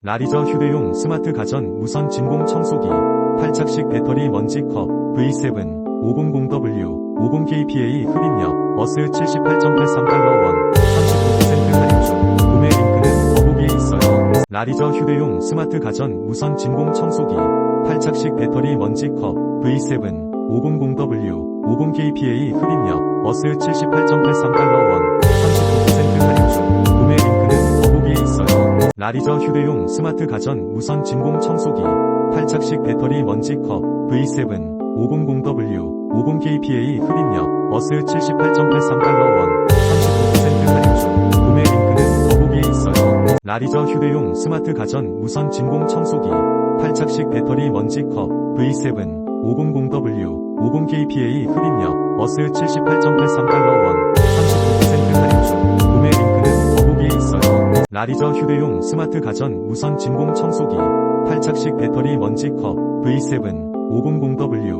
라리저 휴대용 스마트 가전 무선 진공 청소기 8착식 배터리 먼지 컵 V7 500W 50kPa 흡입력 어스 78.83달러 원 39% 할인 중 구매 링크는 더보기에 있어요. 라리저 휴대용 스마트 가전 무선 진공 청소기 8착식 배터리 먼지 컵 V7 500W 50kPa 흡입력 어스 78.83달러 원 라리저 휴대용 스마트 가전 무선 진공 청소기 8착식 배터리 먼지 컵 V7 500W 50kPa 흡입력 어스 78.83달러 원 39% 할인 중 구매 링크는 더보기에 있어요. 라리저 휴대용 스마트 가전 무선 진공 청소기 8착식 배터리 먼지 컵 V7 500W 50kPa 흡입력 어스 78.83달러 원 라리저 휴대용 스마트 가전 무선 진공 청소기 8착식 배터리 먼지 컵 V7 500W